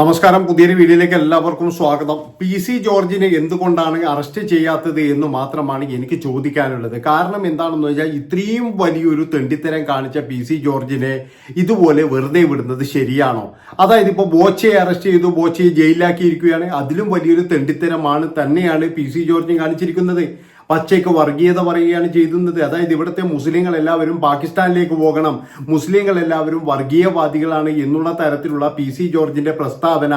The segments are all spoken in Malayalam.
നമസ്കാരം. പുതിയൊരു വീഡിയോയിലേക്ക് എല്ലാവർക്കും സ്വാഗതം. പി സി ജോർജിനെ എന്തുകൊണ്ടാണ് അറസ്റ്റ് ചെയ്യാത്തത് എന്ന് മാത്രമാണ് എനിക്ക് ചോദിക്കാനുള്ളത്. കാരണം എന്താണെന്ന് വെച്ചാൽ ഇത്രയും വലിയൊരു തെണ്ടിത്തരം കാണിച്ച പി സി ജോർജിനെ ഇതുപോലെ വെറുതെ വിടുന്നത് ശരിയാണോ? അതായത് ഇപ്പോൾ ബോച്ചയെ അറസ്റ്റ് ചെയ്തു ബോച്ചയെ ജയിലിലാക്കിയിരിക്കുകയാണ്. അതിലും വലിയൊരു തെണ്ടിത്തരമാണ് തന്നെയാണ് പി സി ജോർജ് കാണിച്ചിരിക്കുന്നത്. പച്ചയ്ക്ക് വർഗീയത പറയുകയാണ് ചെയ്യുന്നത് അതായത് ഇവിടുത്തെ മുസ്ലിങ്ങൾ എല്ലാവരും പാകിസ്ഥാനിലേക്ക് പോകണം. മുസ്ലിങ്ങൾ എല്ലാവരും വർഗീയവാദികളാണ് എന്നുള്ള തരത്തിലുള്ള പി സി ജോർജിന്റെ പ്രസ്താവന.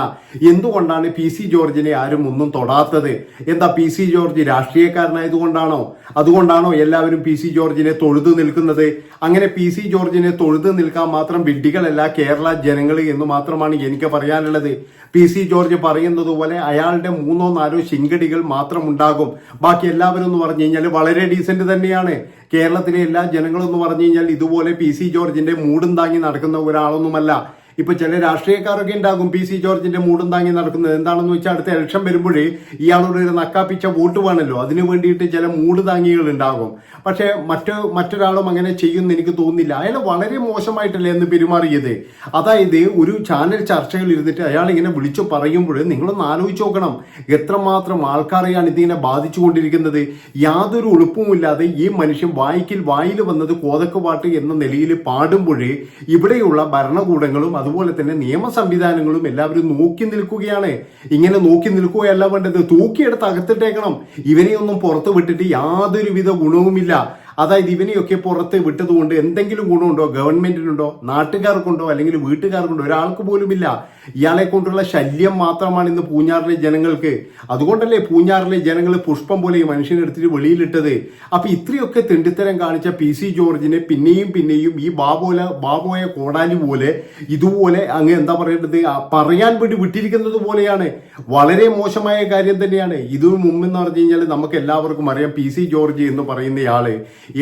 എന്തുകൊണ്ടാണ് പി സി ജോർജിനെ ആരും ഒന്നും തൊടാത്തത്? എന്താ പി സി ജോർജ് രാഷ്ട്രീയക്കാരനായതുകൊണ്ടാണോ? അതുകൊണ്ടാണോ എല്ലാവരും പി സി ജോർജിനെ തൊഴുതു നിൽക്കുന്നത്? അങ്ങനെ പി സി ജോർജിനെ തൊഴുതു നിൽക്കാൻ മാത്രം വിഡ്ഢികളല്ല കേരള ജനങ്ങൾ എന്ന് മാത്രമാണ് എനിക്ക് പറയാനുള്ളത്. പി സി ജോർജ് പറയുന്നത് പോലെ അയാളുടെ മൂന്നോ നാലോ ശിങ്കടികൾ മാത്രം ഉണ്ടാകും ബാക്കി എല്ലാവരും പറഞ്ഞു കഴിഞ്ഞാൽ വളരെ ഡീസന്റ് തന്നെയാണ്. കേരളത്തിലെ എല്ലാ ജനങ്ങളും എന്ന് പറഞ്ഞു കഴിഞ്ഞാൽ ഇതുപോലെ പി സി ജോർജിന്റെ മൂടും താങ്ങി നടക്കുന്ന ഒരാളൊന്നുമല്ല. ഇപ്പൊ ചില രാഷ്ട്രീയക്കാരൊക്കെ ഉണ്ടാകും. പി സി ജോർജിന്റെ മൂടും താങ്ങി നടക്കുന്നത് എന്താണെന്ന് വെച്ചാൽ അടുത്ത ഇലക്ഷൻ വരുമ്പോഴേ ഇയാളോട് ഒരു നക്കാപ്പിച്ച വോട്ട് വേണമല്ലോ. അതിനു വേണ്ടിയിട്ട് ചില മൂട് താങ്ങികൾ ഉണ്ടാകും. പക്ഷെ മറ്റു മറ്റൊരാളും അങ്ങനെ ചെയ്യുമെന്ന് എനിക്ക് തോന്നുന്നില്ല. അയാൾ വളരെ മോശമായിട്ടല്ലേ എന്ന് പെരുമാറിയത്? അതായത് ഒരു ചാനൽ ചർച്ചകൾ ഇരുന്നിട്ട് അയാൾ ഇങ്ങനെ വിളിച്ചു പറയുമ്പോൾ നിങ്ങളൊന്ന് ആലോചിച്ച് നോക്കണം. എത്രമാത്രം ആൾക്കാരെയാണ് ഇതിങ്ങനെ ബാധിച്ചുകൊണ്ടിരിക്കുന്നത്? യാതൊരു ഉളുപ്പുമില്ലാതെ ഈ മനുഷ്യൻ വായിക്കിൽ വായിൽ വന്നത് കോതക്കുപാട്ട് എന്ന നിലയിൽ പാടുമ്പോഴേ ഇവിടെയുള്ള ഭരണകൂടങ്ങളും അതുപോലെ തന്നെ നിയമ സംവിധാനങ്ങളും എല്ലാവരും നോക്കി നിൽക്കുകയാണ്. ഇങ്ങനെ നോക്കി നിൽക്കുകയല്ല വേണ്ടത്. തൂക്കിയെടുത്ത് അകത്തിട്ടേക്കണം. ഇവരെയൊന്നും പുറത്തു വിട്ടിട്ട് യാതൊരുവിധ ഗുണവുമില്ല. അതായത് ഇവനെയൊക്കെ പുറത്ത് വിട്ടതുകൊണ്ട് എന്തെങ്കിലും ഗുണമുണ്ടോ? ഗവൺമെന്റിനുണ്ടോ? നാട്ടുകാർക്കുണ്ടോ? അല്ലെങ്കിൽ വീട്ടുകാർക്കുണ്ടോ? ഒരാൾക്ക് പോലുമില്ല. ഇയാളെ കൊണ്ടുള്ള ശല്യം മാത്രമാണ് ഇന്ന് പൂഞ്ഞാറിലെ ജനങ്ങൾക്ക്. അതുകൊണ്ടല്ലേ പൂഞ്ഞാറിലെ ജനങ്ങൾ പുഷ്പം പോലെ ഈ മനുഷ്യനെ എടുത്തിട്ട് വെളിയിലിട്ടത്. അപ്പൊ ഇത്രയൊക്കെ തെണ്ടിത്തരം കാണിച്ച പി സി ജോർജിനെ പിന്നെയും പിന്നെയും ഈ ബാബോല ബാബോയ കോടാലി പോലെ ഇതുപോലെ അങ്ങ് എന്താ പറയേണ്ടത്? പറയാൻ വേണ്ടി വിട്ടിരിക്കുന്നത് പോലെയാണ്. വളരെ മോശമായ കാര്യം തന്നെയാണ്. ഇതിനു മുമ്പെന്ന് പറഞ്ഞു കഴിഞ്ഞാൽ നമുക്ക് എല്ലാവർക്കും അറിയാം പി സി ജോർജ് എന്ന് പറയുന്നയാൾ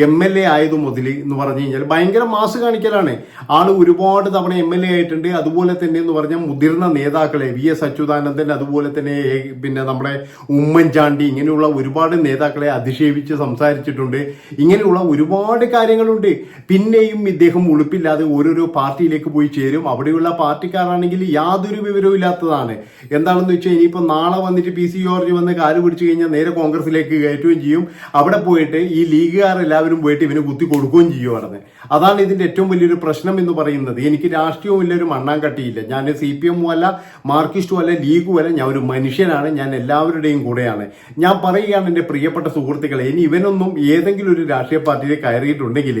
എം എൽ എ ആയത് മുതൽ എന്ന് പറഞ്ഞു കഴിഞ്ഞാൽ ഭയങ്കര മാസ് കാണിക്കലാണ്. ആൾ ഒരുപാട് തവണ എം എൽ എ ആയിട്ടുണ്ട്. അതുപോലെ തന്നെ എന്ന് പറഞ്ഞാൽ മുതിർന്ന നേതാക്കളെ വി എസ് അച്യുതാനന്ദൻ അതുപോലെ തന്നെ പിന്നെ നമ്മുടെ ഉമ്മൻചാണ്ടി ഇങ്ങനെയുള്ള ഒരുപാട് നേതാക്കളെ അധിക്ഷേപിച്ച് സംസാരിച്ചിട്ടുണ്ട്. ഇങ്ങനെയുള്ള ഒരുപാട് കാര്യങ്ങളുണ്ട്. പിന്നെയും ഇദ്ദേഹം ഉളുപ്പില്ലാതെ ഓരോരോ പാർട്ടിയിലേക്ക് പോയി ചേരും. അവിടെയുള്ള പാർട്ടിക്കാരാണെങ്കിൽ യാതൊരു വിവരവും ഇല്ലാത്തതാണ്. എന്താണെന്ന് വെച്ചാൽ ഇനിയിപ്പോൾ നാളെ വന്നിട്ട് പി സി ജോർജ് വന്ന് കാൽ പിടിച്ചു കഴിഞ്ഞാൽ നേരെ കോൺഗ്രസിലേക്ക് കയറ്റുകയും ചെയ്യും. അവിടെ പോയിട്ട് ഈ ലീഗുകാർ എല്ലാവരും പോയിട്ട് ഇവന് കുത്തി കൊടുക്കുകയും പറഞ്ഞത് അതാണ് ഇതിന്റെ ഏറ്റവും വലിയൊരു പ്രശ്നം എന്ന് പറയുന്നത്. എനിക്ക് രാഷ്ട്രീയവും ഇല്ല ഒരു മണ്ണാങ്കട്ടിയില്ല ഞാൻ സി പി എമ്മും അല്ല മാർക്കിസ്റ്റും അല്ല ലീഗും അല്ല ഞാൻ ഒരു മനുഷ്യനാണ് ഞാൻ എല്ലാവരുടെയും കൂടെയാണ്. ഞാൻ പറയുകയാണ് എന്റെ പ്രിയപ്പെട്ട സുഹൃത്തുക്കളെ ഇനി ഇവനൊന്നും ഏതെങ്കിലും ഒരു രാഷ്ട്രീയ പാർട്ടിയിൽ കയറിയിട്ടുണ്ടെങ്കിൽ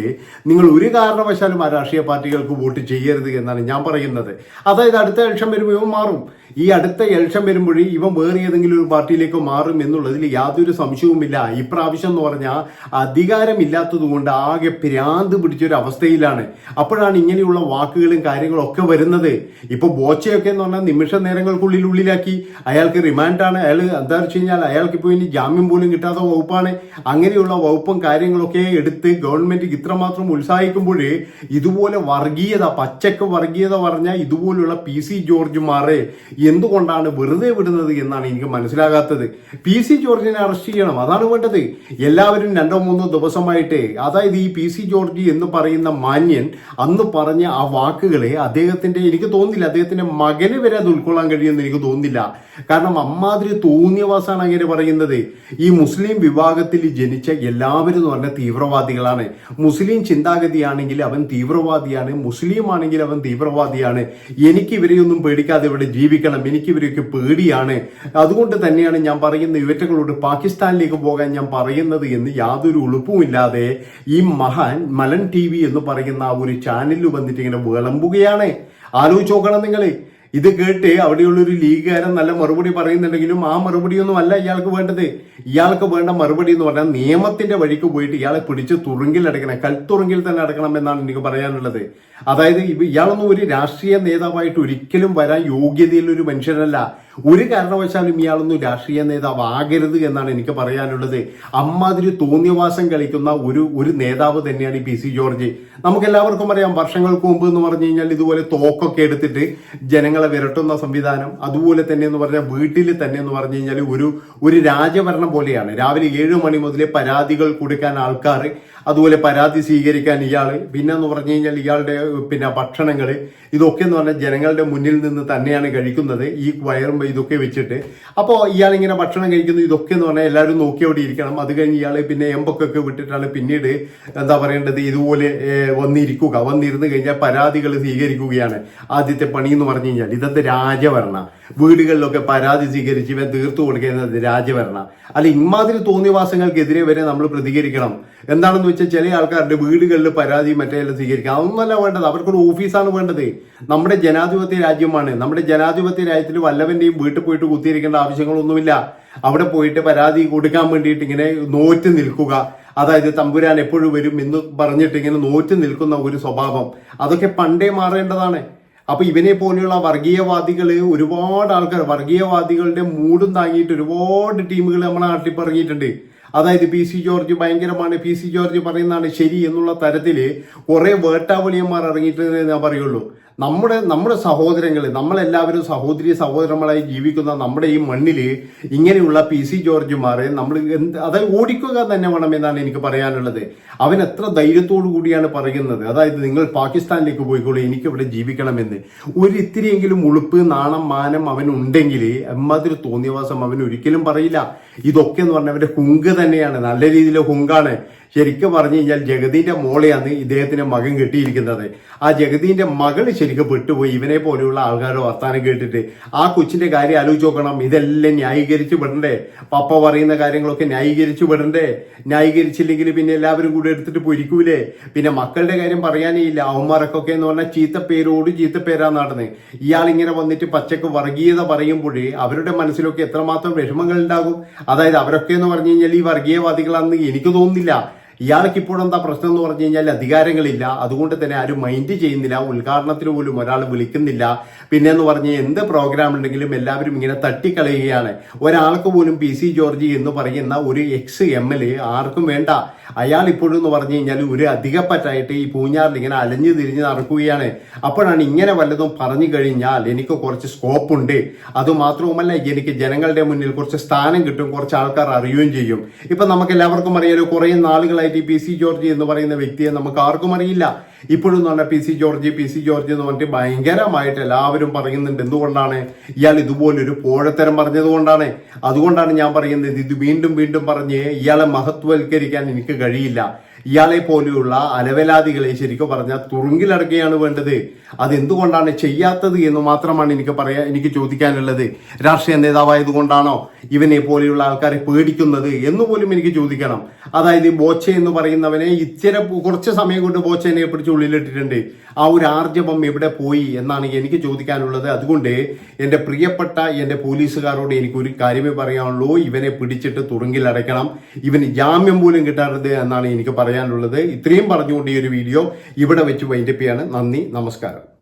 നിങ്ങൾ ഒരു കാരണവശാലും ആ രാഷ്ട്രീയ പാർട്ടികൾക്ക് വോട്ട് ചെയ്യരുത് എന്നാണ് ഞാൻ പറയുന്നത്. അതായത് അടുത്ത ലക്ഷം വരുമ്പോൾ മാറും. ഈ അടുത്ത ഇലക്ഷൻ വരുമ്പോഴേ ഇവൻ വേറെ ഏതെങ്കിലും ഒരു പാർട്ടിയിലേക്ക് മാറും എന്നുള്ളതിൽ യാതൊരു സംശയവുമില്ല. ഇപ്രാവശ്യം എന്ന് പറഞ്ഞാൽ അധികാരമില്ലാത്തത് കൊണ്ട് ആകെ ഭ്രാന്ത് പിടിച്ചൊരു അവസ്ഥയിലാണ്. അപ്പോഴാണ് ഇങ്ങനെയുള്ള വാക്കുകളും കാര്യങ്ങളും ഒക്കെ വരുന്നത്. ഇപ്പൊ ബോച്ചയൊക്കെ എന്ന് പറഞ്ഞാൽ നിമിഷ നേരങ്ങൾക്കുള്ളിൽ ഉള്ളിലാക്കി. അയാൾക്ക് റിമാൻഡാണ് അയാൾ എന്താ വെച്ച് കഴിഞ്ഞാൽ അയാൾക്ക് ഇപ്പോൾ ഇനി ജാമ്യം പോലും കിട്ടാത്ത വകുപ്പാണ്. അങ്ങനെയുള്ള വകുപ്പും കാര്യങ്ങളൊക്കെ എടുത്ത് ഗവൺമെന്റ് ഇത്രമാത്രം ഉത്സാഹിക്കുമ്പോഴേ ഇതുപോലെ വർഗീയത പച്ചക്ക് വർഗീയത പറഞ്ഞ ഇതുപോലുള്ള പി സി ജോർജുമാരെ എന്തുകൊണ്ടാണ് വെറുതെ വിടുന്നത് എന്നാണ് എനിക്ക് മനസ്സിലാകാത്തത്. പി സി ജോർജിനെ അറസ്റ്റ് ചെയ്യണം അതാണ് വേണ്ടത്. എല്ലാവരും രണ്ടോ മൂന്നോ ദിവസമായിട്ട് അതായത് ഈ പി സി ജോർജ് എന്ന് പറയുന്ന മാന്യൻ അന്ന് പറഞ്ഞ ആ വാക്കുകളെ അദ്ദേഹത്തിന്റെ എനിക്ക് തോന്നില്ല അദ്ദേഹത്തിന്റെ മകന് വരെ അത് ഉൾക്കൊള്ളാൻ കഴിയുമെന്ന് എനിക്ക് തോന്നുന്നില്ല. കാരണം അമ്മാതിരി തോന്നിയവാസാണ് അങ്ങനെ പറയുന്നത്. ഈ മുസ്ലിം വിഭാഗത്തിൽ ജനിച്ച എല്ലാവരും എന്ന് പറഞ്ഞ തീവ്രവാദികളാണ്. മുസ്ലിം ചിന്താഗതിയാണെങ്കിൽ അവൻ തീവ്രവാദിയാണ് മുസ്ലിം ആണെങ്കിൽ അവൻ തീവ്രവാദിയാണ്. എനിക്ക് ഇവരെയൊന്നും പേടിക്കാതെ ഇവിടെ ജീവിക്കണം. എനിക്ക് ഇവരെയൊക്കെ പേടിയാണ്. അതുകൊണ്ട് തന്നെയാണ് ഞാൻ പറയുന്ന ഇവറ്റകളോട് പാകിസ്ഥാനിലേക്ക് പോകാൻ ഞാൻ പറയുന്നത് എന്ന് യാതൊരു ഉളുപ്പുമില്ലാതെ ഈ മഹാൻ മലൻ ടി വി എന്ന് പറയുന്ന ആ ഒരു ചാനലിൽ വന്നിട്ട് ഇങ്ങനെ വിളമ്പുകയാണ്. ആലോചിച്ച് നോക്കണം നിങ്ങൾ ഇത് കേട്ട് അവിടെയുള്ള ഒരു ലീഗുകാരൻ നല്ല മറുപടി പറയുന്നുണ്ടെങ്കിലും ആ മറുപടിയൊന്നും അല്ല ഇയാൾക്ക് വേണ്ടത്. ഇയാൾക്ക് വേണ്ട മറുപടി എന്ന് പറഞ്ഞാൽ നിയമത്തിന്റെ വഴിക്ക് പോയിട്ട് ഇയാളെ പിടിച്ച് തുറുങ്കിൽ അടക്കണം കൽത്തുറുങ്കിൽ തന്നെ അടക്കണം എന്നാണ് എനിക്ക് പറയാനുള്ളത്. അതായത് ഇയാളൊന്നും ഒരു രാഷ്ട്രീയ നേതാവായിട്ട് ഒരിക്കലും വരാൻ യോഗ്യതയുള്ള ഒരു മനുഷ്യനല്ല. ഒരു കാരണവശാലും ഇയാളൊന്നും രാഷ്ട്രീയ നേതാവ് ആകരുത് എന്നാണ് എനിക്ക് പറയാനുള്ളത്. അമ്മാതിരി തോന്നിയവാസം കളിക്കുന്ന ഒരു ഒരു നേതാവ് തന്നെയാണ് ഈ പി സി ജോർജ്. നമുക്ക് എല്ലാവർക്കും അറിയാം വർഷങ്ങൾക്ക് മുമ്പ് എന്ന് പറഞ്ഞു കഴിഞ്ഞാൽ ഇതുപോലെ തോക്കൊക്കെ എടുത്തിട്ട് ജനങ്ങളെ വിരട്ടുന്ന സംവിധാനം അതുപോലെ തന്നെ എന്ന് പറഞ്ഞാൽ വീട്ടിൽ തന്നെ എന്ന് പറഞ്ഞു കഴിഞ്ഞാൽ ഒരു ഒരു രാജഭരണം പോലെയാണ്. രാവിലെ ഏഴ് മണി മുതലേ പരാതികൾ കൊടുക്കാൻ ആൾക്കാർ അതുപോലെ പരാതി സ്വീകരിക്കാൻ ഇയാൾ പിന്നെ എന്ന് പറഞ്ഞു കഴിഞ്ഞാൽ ഇയാളുടെ പിന്നെ ഭക്ഷണങ്ങൾ ഇതൊക്കെ എന്ന് പറഞ്ഞാൽ ജനങ്ങളുടെ മുന്നിൽ നിന്ന് തന്നെയാണ് കഴിക്കുന്നത്. ഈ വയറും ഇതൊക്കെ വെച്ചിട്ട്. അപ്പോൾ ഇയാൾ ഇങ്ങനെ ഭക്ഷണം കഴിക്കുന്നു ഇതൊക്കെ എന്ന് പറഞ്ഞാൽ എല്ലാവരും നോക്കി അവിടെ ഇരിക്കണം. അത് കഴിഞ്ഞ് ഇയാൾ പിന്നെ എമ്പൊക്കെ വിട്ടിട്ടാണ് പിന്നീട് എന്താ പറയേണ്ടത് ഇതുപോലെ വന്നിരിക്കുക. വന്നിരുന്ന് കഴിഞ്ഞാൽ പരാതികൾ സ്വീകരിക്കുകയാണ്. ആദ്യത്തെ പണി എന്ന് പറഞ്ഞു കഴിഞ്ഞാൽ ഇതത്തെ രാജഭരണ. വീടുകളിലൊക്കെ പരാതി സ്വീകരിച്ച് ഇവൻ തീർത്തു കൊടുക്കുന്നത് രാജഭരണ. അല്ല ഇമാതിരി തോന്നിയവാസങ്ങൾക്കെതിരെ വരെ നമ്മൾ പ്രതികരിക്കണം. എന്താണെന്ന് വെച്ചാൽ ചില ആൾക്കാരുടെ വീടുകളിൽ പരാതി മറ്റേ സ്വീകരിക്കുക അതൊന്നുമല്ല വേണ്ടത്. അവർക്കൊരു ഓഫീസാണ് വേണ്ടത്. നമ്മുടെ ജനാധിപത്യ രാജ്യമാണ്. നമ്മുടെ ജനാധിപത്യ രാജ്യത്തിൽ വല്ലവന്റെയും വീട്ടിൽ പോയിട്ട് കുത്തിയിരിക്കേണ്ട ആവശ്യങ്ങളൊന്നുമില്ല. അവിടെ പോയിട്ട് പരാതി കൊടുക്കാൻ വേണ്ടിയിട്ട് ഇങ്ങനെ നോറ്റ് നിൽക്കുക. അതായത് തമ്പുരാൻ എപ്പോഴും വരും എന്ന് പറഞ്ഞിട്ട് ഇങ്ങനെ നോറ്റ് നിൽക്കുന്ന ഒരു സ്വഭാവം. അതൊക്കെ പണ്ടേ മാറേണ്ടതാണ്. അപ്പൊ ഇവനെ പോലെയുള്ള വർഗീയവാദികൾ ഒരുപാട് ആൾക്കാർ വർഗീയവാദികളുടെ മൂടും താങ്ങിയിട്ട് ഒരുപാട് ടീമുകൾ നമ്മളെ നാട്ടിൽ പറഞ്ഞിട്ടുണ്ട് അതായത് പി സി ജോർജ് ഭയങ്കരമാണ് പി സി ജോർജ് പറയുന്നതാണ് ശരി എന്നുള്ള തരത്തിൽ കുറെ വേട്ടാവളിയന്മാർ ഇറങ്ങിയിട്ട് ഞാൻ പറയുള്ളൂ. നമ്മുടെ നമ്മുടെ സഹോദരങ്ങൾ നമ്മളെല്ലാവരും സഹോദരി സഹോദരങ്ങളായി ജീവിക്കുന്ന നമ്മുടെ ഈ മണ്ണിൽ ഇങ്ങനെയുള്ള പി സി ജോർജുമാരെ നമ്മൾ എന്ത് അത് ഓടിക്കുക തന്നെ വേണം എന്നാണ് എനിക്ക് പറയാനുള്ളത്. അവൻ എത്ര ധൈര്യത്തോടു കൂടിയാണ് പറയുന്നത്. അതായത് നിങ്ങൾ പാകിസ്ഥാനിലേക്ക് പോയിക്കോളൂ എനിക്കിവിടെ ജീവിക്കണമെന്ന്. ഒരു ഇത്തിരിയെങ്കിലും ഉളുപ്പ് നാണം മാനം അവൻ ഉണ്ടെങ്കിൽ എമ്മാതിരി തോന്നിയവാസം അവൻ ഒരിക്കലും പറയില്ല. ഇതൊക്കെ എന്ന് പറഞ്ഞാൽ അവന്റെ ഹുങ്ക് തന്നെയാണ്. നല്ല രീതിയിലെ ഹുങ്കാണ്. ശരിക്കും പറഞ്ഞു കഴിഞ്ഞാൽ ജഗതിന്റെ മോളെയാണ് ഇദ്ദേഹത്തിന്റെ മകൻ കെട്ടിയിരിക്കുന്നത്. ആ ജഗതിന്റെ മകൾ ശരിക്കും പെട്ടുപോയി. ഇവനെ പോലെയുള്ള ആൾക്കാരുടെ വർത്താനം കേട്ടിട്ട് ആ കൊച്ചിന്റെ കാര്യം ആലോചിച്ച് നോക്കണം. ഇതെല്ലാം ന്യായീകരിച്ച് വിടണ്ടേ? പപ്പ പറയുന്ന കാര്യങ്ങളൊക്കെ ന്യായീകരിച്ച് വിടണ്ടേ? ന്യായീകരിച്ചില്ലെങ്കിൽ പിന്നെ എല്ലാവരും കൂടെ എടുത്തിട്ട് പൊരിക്കൂലേ? പിന്നെ മക്കളുടെ കാര്യം പറയാനേ ഇല്ല. അവന്മാർക്കൊക്കെ എന്ന് പറഞ്ഞാൽ ചീത്തപ്പേരോട് ചീത്തപ്പേരാ പേരാ നടന്ന്. ഇങ്ങനെ വന്നിട്ട് പച്ചക്ക് വർഗീയത പറയുമ്പോഴേ അവരുടെ മനസ്സിലൊക്കെ എത്രമാത്രം വിഷമങ്ങൾ ഉണ്ടാകും. അതായത് അവരൊക്കെ എന്ന് പറഞ്ഞു കഴിഞ്ഞാൽ ഈ വർഗീയവാദികളാണെന്ന് എനിക്ക് തോന്നുന്നില്ല. ഇയാൾക്ക് ഇപ്പോഴെന്താ പ്രശ്നം എന്ന് പറഞ്ഞു കഴിഞ്ഞാൽ അധികാരങ്ങളില്ല. അതുകൊണ്ട് തന്നെ ആരും മൈൻഡ് ചെയ്യുന്നില്ല. ഉദ്ഘാടനത്തിന് പോലും ഒരാൾ വിളിക്കുന്നില്ല. പിന്നെ എന്ന് പറഞ്ഞ് എന്ത് പ്രോഗ്രാം ഉണ്ടെങ്കിലും എല്ലാവരും ഇങ്ങനെ തട്ടിക്കളയുകയാണ്. ഒരാൾക്ക് പോലും പി സി ജോർജ് എന്ന് പറയുന്ന ഒരു എക്സ് എം എൽ എ ആർക്കും വേണ്ട. അയാൾ ഇപ്പോഴും എന്ന് പറഞ്ഞു കഴിഞ്ഞാൽ ഒരു അധികപ്പറ്റായിട്ട് ഈ പൂഞ്ഞാറിൽ ഇങ്ങനെ അലഞ്ഞു തിരിഞ്ഞ് നടക്കുകയാണ്. അപ്പോഴാണ് ഇങ്ങനെ വല്ലതും പറഞ്ഞു കഴിഞ്ഞാൽ എനിക്ക് കുറച്ച് സ്കോപ്പ് ഉണ്ട്. അതുമാത്രവുമല്ല എനിക്ക് ജനങ്ങളുടെ മുന്നിൽ കുറച്ച് സ്ഥാനം കിട്ടും കുറച്ച് ആൾക്കാർ അറിയുകയും ചെയ്യും. ഇപ്പൊ നമുക്ക് എല്ലാവർക്കും അറിയാലോ കുറെ നാളുകളായിട്ട് ഈ പി സി ജോർജ് എന്ന് പറയുന്ന വ്യക്തിയെ നമുക്ക് ആർക്കും അറിയില്ല. ഇപ്പോഴും എന്ന് പറഞ്ഞാൽ P C George P C George എന്ന് പറഞ്ഞിട്ട് ഭയങ്കരമായിട്ട് എല്ലാവരും പറയുന്നുണ്ട്. എന്തുകൊണ്ടാണ് ഇയാൾ ഇതുപോലൊരു പോഴത്തരം പറഞ്ഞത് കൊണ്ടാണ്? അതുകൊണ്ടാണ് ഞാൻ പറയുന്നത് ഇത് വീണ്ടും വീണ്ടും പറഞ്ഞ് ഇയാളെ മഹത്വവൽക്കരിക്കാൻ എനിക്ക് കഴിയില്ല. ഇയാളെ പോലെയുള്ള അലവലാദികളെ ശരിക്കും പറഞ്ഞാൽ തുറുങ്കിലടക്കുകയാണ് വേണ്ടത്. അതെന്തുകൊണ്ടാണ് ചെയ്യാത്തത് എന്ന് മാത്രമാണ് എനിക്ക് പറയാ എനിക്ക് ചോദിക്കാനുള്ളത്. രാഷ്ട്രീയ നേതാവായതുകൊണ്ടാണോ ഇവനെ പോലെയുള്ള ആൾക്കാരെ പേടിക്കുന്നത് എന്ന് പോലും എനിക്ക് ചോദിക്കണം. അതായത് ബോച്ച എന്ന് പറയുന്നവനെ ഇച്ചിരി കുറച്ച് സമയം കൊണ്ട് ബോച്ചനെ പിടിച്ച് ഉള്ളിലിട്ടിട്ടുണ്ട്. ആ ഒരു ആർജവം എവിടെ പോയി എന്നാണ് എനിക്ക് ചോദിക്കാനുള്ളത്. അതുകൊണ്ട് എന്റെ പ്രിയപ്പെട്ട എന്റെ പോലീസുകാരോട് എനിക്ക് ഒരു കാര്യമേ പറയാനുള്ളൂ. ഇവനെ പിടിച്ചിട്ട് തുറുങ്കിലടയ്ക്കണം. ഇവന് ജാമ്യം പോലും കിട്ടരുത് എന്നാണ് എനിക്ക് പറയാനുള്ളത്. ഇത്രയും പറഞ്ഞുകൊണ്ട് ഈ ഒരു വീഡിയോ ഇവിടെ വെച്ച് വൈൻഡപ്പ് ചെയ്യാണ്. നന്ദി നമസ്കാരം.